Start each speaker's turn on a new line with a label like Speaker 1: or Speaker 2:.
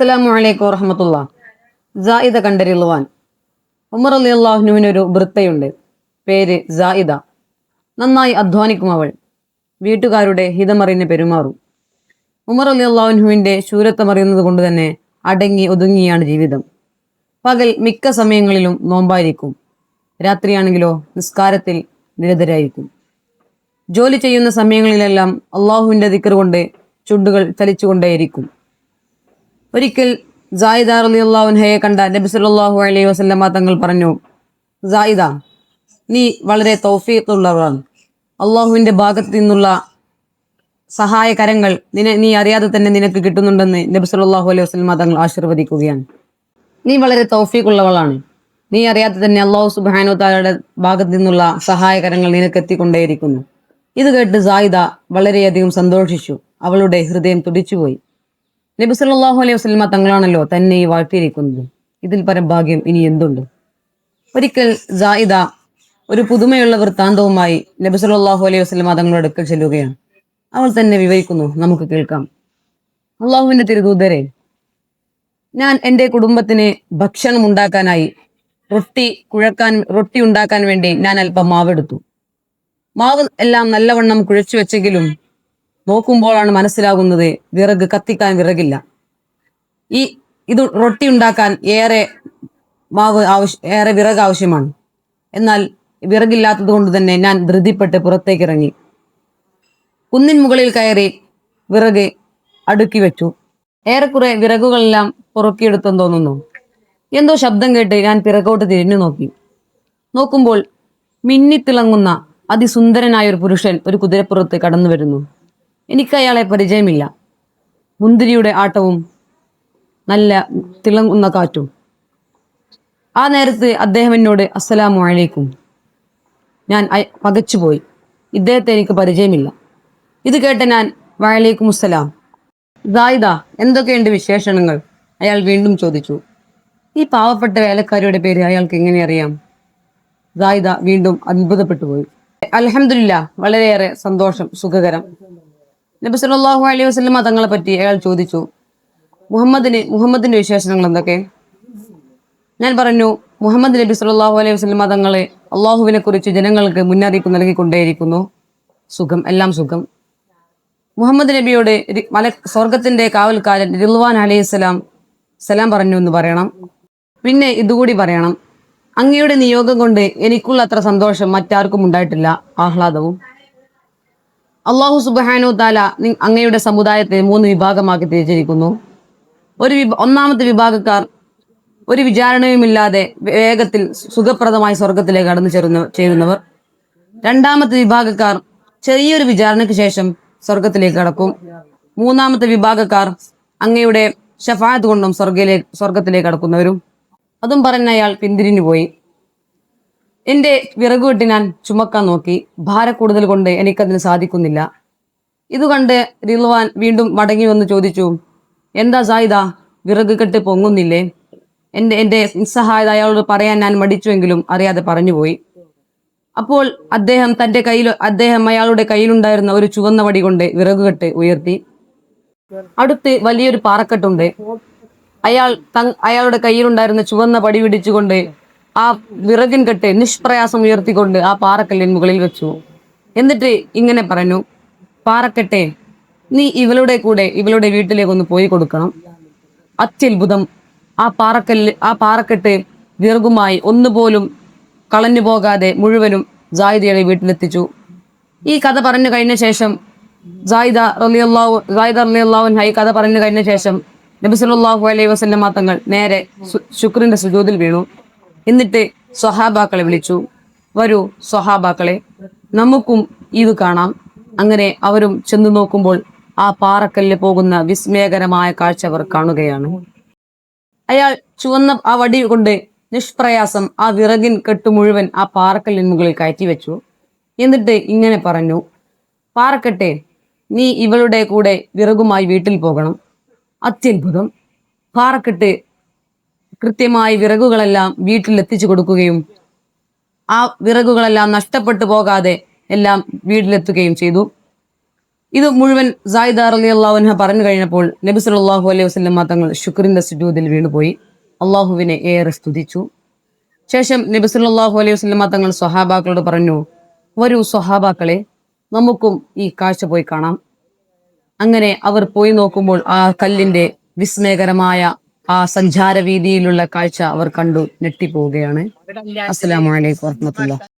Speaker 1: അസ്സലാമു അലൈക്കും വറഹമത്തുള്ള. ജായിദ കണ്ടരിളുവാൻ ഉമർ അലി അള്ളാഹുനുവിനൊരു വൃത്തയുണ്ട് പേര് ജായിദ നന്നായി അധ്വാനിക്കും അവൾ. വീട്ടുകാരുടെ ഹിതമറിഞ്ഞ് പെരുമാറും. ഉമർ അലി അള്ളാഹുനുവിന്റെ ശൂരത്വമറിയുന്നത് കൊണ്ട് തന്നെ അടങ്ങി ഒതുങ്ങിയാണ് ജീവിതം. പകൽ മിക്ക സമയങ്ങളിലും നോമ്പായിരിക്കും. രാത്രിയാണെങ്കിലോ നിസ്കാരത്തിൽ നിരതരായിരിക്കും. ജോലി ചെയ്യുന്ന സമയങ്ങളിലെല്ലാം അള്ളാഹുവിന്റെ ദിക്കർ കൊണ്ട് ചുണ്ടുകൾ ചലിച്ചുകൊണ്ടേയിരിക്കും. ഒരിക്കൽ ജായിദ അള്ളാഹുൻഹയെ കണ്ട നബി സല്ലല്ലാഹു അലൈഹി വസല്ലമ തങ്ങൾ പറഞ്ഞു ജായിദ നീ വളരെ തൗഫീഖുള്ളവരാണ് അള്ളാഹുവിന്റെ ഭാഗത്ത് നിന്നുള്ള സഹായകരങ്ങൾ നിന നീ അറിയാതെ തന്നെ നിനക്ക് കിട്ടുന്നുണ്ടെന്ന് നബി സല്ലല്ലാഹു അലൈഹി വസല്ലമ തങ്ങൾ ആശീർവദിക്കുകയാണ്. നീ വളരെ തൗഫീഖുള്ളവളാണ്. നീ അറിയാതെ തന്നെ അള്ളാഹു സുബാനു താലയുടെ ഭാഗത്ത് നിന്നുള്ള സഹായകരങ്ങൾ നിനക്ക് എത്തിക്കൊണ്ടേയിരിക്കുന്നു. ഇത് കേട്ട് സായിദ വളരെയധികം സന്തോഷിച്ചു. അവളുടെ ഹൃദയം തുടിച്ചുപോയി. നബി സല്ലല്ലാഹു അലൈഹി വസ്ലമ തങ്ങളാണല്ലോ തന്നെ വാഴ്ത്തിയിരിക്കുന്നത്. ഇതിൽ പരം ഭാഗ്യം ഇനി എന്തുണ്ട്? ഒരിക്കൽ സായിദ ഒരു പുതുമയുള്ള വൃത്താന്തവുമായി നബി സല്ലല്ലാഹു അലൈഹി വസ്ലമ തങ്ങളുടെ അടുക്കൽ ചെല്ലുകയാണ്. അവൾ തന്നെ വിവരിക്കുന്നു നമുക്ക് കേൾക്കാം. അള്ളാഹുവിന്റെ തിരുദൂതരെ ഞാൻ എന്റെ കുടുംബത്തിന് ഭക്ഷണം ഉണ്ടാക്കാനായി റൊട്ടി കുഴക്കാൻ റൊട്ടി ഉണ്ടാക്കാൻ വേണ്ടി ഞാൻ അല്പം മാവെടുത്തു. മാവ് എല്ലാം നല്ലവണ്ണം കുഴച്ചു വെച്ചെങ്കിലും നോക്കുമ്പോഴാണ് മനസ്സിലാകുന്നത് വിറക് കത്തിക്കാൻ വിറകില്ല. ഈ ഇത് റൊട്ടി ഉണ്ടാക്കാൻ ഏറെ മാവ് ആവശ്യം ഏറെ വിറക് ആവശ്യമാണ്. എന്നാൽ വിറകില്ലാത്തത് കൊണ്ട് തന്നെ ഞാൻ ധൃതിപ്പെട്ട് പുറത്തേക്ക് ഇറങ്ങി കുന്നിൻ മുകളിൽ കയറി വിറക് അടുക്കി വെച്ചു. ഏറെക്കുറെ വിറകുകളെല്ലാം പുറക്കിയെടുത്തെന്ന് തോന്നുന്നു. എന്തോ ശബ്ദം കേട്ട് ഞാൻ പിറകോട്ട് തിരിഞ്ഞു നോക്കി. നോക്കുമ്പോൾ മിന്നിത്തിളങ്ങുന്ന അതിസുന്ദരനായ ഒരു പുരുഷൻ ഒരു കുതിരപ്പുറത്ത് കടന്നു വരുന്നു എനിക്ക് അയാളെ പരിചയമില്ല. മുന്തിരിയുടെ ആട്ടവും നല്ല തിളങ്ങുന്ന കാറ്റും. ആ നേരത്ത് അദ്ദേഹം എന്നോട് അസ്സലാമു അലൈക്കും. ഞാൻ പകച്ചുപോയി. ഇദ്ദേഹത്തെ എനിക്ക് പരിചയമില്ല. ഇത് കേട്ട ഞാൻ വയലേക്കും അസ്സലാം. ദായിദ എന്തൊക്കെയുണ്ട് വിശേഷണങ്ങൾ? അയാൾ വീണ്ടും ചോദിച്ചു. ഈ പാവപ്പെട്ട വേലക്കാരിയുടെ പേര് അയാൾക്ക് എങ്ങനെ അറിയാം? ദായിദ വീണ്ടും അത്ഭുതപ്പെട്ടു പോയി അലഹമില്ല വളരെയേറെ സന്തോഷം സുഖകരം. നബി സല്ലല്ലാഹു അലൈഹി വസല്ലമ തങ്ങളെ പറ്റി അയാൾ ചോദിച്ചു മുഹമ്മദിന് മുഹമ്മദിന്റെ വിശേഷണങ്ങൾ എന്തൊക്കെ? ഞാൻ പറഞ്ഞു മുഹമ്മദ് നബി സല്ലല്ലാഹു അലൈഹി വസല്ലമ തങ്ങളെ അള്ളാഹുവിനെ കുറിച്ച് ജനങ്ങൾക്ക് മുന്നറിയിപ്പ് നൽകിക്കൊണ്ടേയിരിക്കുന്നു. സുഖം എല്ലാം സുഖം. മുഹമ്മദ് നബിയോട് മല സ്വർഗത്തിന്റെ കാവൽക്കാരൻ റിൽവാൻ അലൈഹിസ്സലാം സലാം പറഞ്ഞു എന്ന് പറയണം. പിന്നെ ഇതുകൂടി പറയണം അങ്ങയുടെ നിയോഗം കൊണ്ട് എനിക്കുള്ള അത്ര സന്തോഷം മറ്റാർക്കും ഉണ്ടായിട്ടില്ല. ആഹ്ലാദവും. അള്ളാഹു സുബഹാനു താല അങ്ങയുടെ സമുദായത്തെ മൂന്ന് വിഭാഗമാക്കി തിരിച്ചിരിക്കുന്നു. ഒരു ഒന്നാമത്തെ വിഭാഗക്കാർ ഒരു വിചാരണയുമില്ലാതെ വേഗത്തിൽ സുഖപ്രദമായി സ്വർഗത്തിലേക്ക് കടന്നു ചേരുന്ന ചേരുന്നവർ. രണ്ടാമത്തെ വിഭാഗക്കാർ ചെറിയൊരു വിചാരണയ്ക്ക് ശേഷം സ്വർഗത്തിലേക്ക് കടക്കും. മൂന്നാമത്തെ വിഭാഗക്കാർ അങ്ങയുടെ ഷഫായത്ത് കൊണ്ടും സ്വർഗയിലേക്ക് സ്വർഗത്തിലേക്ക് കടക്കുന്നവരും. അതും പറഞ്ഞ അയാൾ പിന്തിരിഞ്ഞു പോയി എന്റെ വിറക് വെട്ടി ഞാൻ ചുമക്കാൻ നോക്കി. ഭാര ഭാരക്കൂടുതൽ കൊണ്ട് എനിക്കതിന് സാധിക്കുന്നില്ല. ഇത് കണ്ട് റിൽവാൻ വീണ്ടും മടങ്ങി വന്ന് ചോദിച്ചു എന്താ സായിദ വിറക് കെട്ട് പൊങ്ങുന്നില്ലേ? എന്റെ എന്റെ നിസ്സഹായത അയാളോട് പറയാൻ ഞാൻ മടിച്ചുവെങ്കിലും അറിയാതെ പറഞ്ഞുപോയി. അപ്പോൾ അദ്ദേഹം തന്റെ കയ്യിൽ അദ്ദേഹം അയാളുടെ കയ്യിലുണ്ടായിരുന്ന ഒരു ചുവന്ന വടി കൊണ്ട് വിറകുകെട്ട് ഉയർത്തി. അടുത്ത് വലിയൊരു പാറക്കെട്ടുണ്ട്. അയാൾ അയാളുടെ കയ്യിലുണ്ടായിരുന്ന ചുവന്ന പടി പിടിച്ചുകൊണ്ട് ആ വിറകിൻ കെട്ട് നിഷ്പ്രയാസം ഉയർത്തിക്കൊണ്ട് ആ പാറക്കല്ലിൻ മുകളിൽ വെച്ചു. എന്നിട്ട് ഇങ്ങനെ പറഞ്ഞു പാറക്കെട്ടെ നീ ഇവളുടെ കൂടെ ഇവളുടെ വീട്ടിലേക്ക് ഒന്ന് പോയി കൊടുക്കണം. അത്യത്ഭുതം. ആ പാറക്കല്ല് ആ പാറക്കെട്ട് വിറകുമായി ഒന്നുപോലും കളഞ്ഞു പോകാതെ മുഴുവനും ജായിദയുടെ വീട്ടിലെത്തിച്ചു. ഈ കഥ പറഞ്ഞു കഴിഞ്ഞ ശേഷം ജായിദ റളിയല്ലാഹു ജായിദ റളിയല്ലാഹു ഹൈ കഥ പറഞ്ഞു കഴിഞ്ഞ ശേഷം നബിസുല്ലാഹു അലൈഹി വസല്ലമ തങ്ങൾ നേരെ ശുക്രിന്റെ സുജൂദിൽ വീണു. എന്നിട്ട് സ്വഹാബാക്കളെ വിളിച്ചു വരൂ സ്വഹാബാക്കളെ നമുക്കും ഇത് കാണാം. അങ്ങനെ അവരും ചെന്നു നോക്കുമ്പോൾ ആ പാറക്കല്ല് പോകുന്ന വിസ്മയകരമായ കാഴ്ച അവർ കാണുകയാണ്. അയാൾ ചുവന്ന ആ വടി കൊണ്ട് നിഷ്പ്രയാസം ആ വിറകിൻ കെട്ട് മുഴുവൻ ആ പാറക്കല്ലിന് മുകളിൽ കയറ്റി വെച്ചു. എന്നിട്ട് ഇങ്ങനെ പറഞ്ഞു പാറക്കെട്ടെ നീ ഇവളുടെ കൂടെ വിറകുമായി വീട്ടിൽ പോകണം. അത്യത്ഭുതം. പാറക്കെട്ട് കൃത്യമായി വിറകുകളെല്ലാം വീട്ടിൽ എത്തിച്ചു കൊടുക്കുകയും ആ വിറകുകളെല്ലാം നഷ്ടപ്പെട്ടു പോകാതെ എല്ലാം വീട്ടിലെത്തുകയും ചെയ്തു. ഇത് മുഴുവൻ സായിദ് അലി അള്ളാഹുഹ പറഞ്ഞു കഴിഞ്ഞപ്പോൾ നബി സല്ലല്ലാഹു അലൈഹി വസ്ലം തങ്ങൾ ശുക്രിന്റെ സുജൂതിൽ വീണുപോയി. അള്ളാഹുവിനെ ഏറെ സ്തുതിച്ചു. ശേഷം നബി സല്ലല്ലാഹു അലൈഹി വസ്ലം തങ്ങൾ സ്വഹാബാക്കളോട് പറഞ്ഞു വരൂ സ്വഹാബാക്കളെ നമുക്കും ഈ കാഴ്ച പോയി കാണാം. അങ്ങനെ അവർ പോയി നോക്കുമ്പോൾ ആ കല്ലിന്റെ വിസ്മയകരമായ ആ സഞ്ചാര വീതിയിലുള്ള കാഴ്ച അവർ കണ്ടു ഞെട്ടിപ്പോവുകയാണ്. അസ്സലാമു അലൈക്കും വറഹ്മത്തുള്ളാഹി.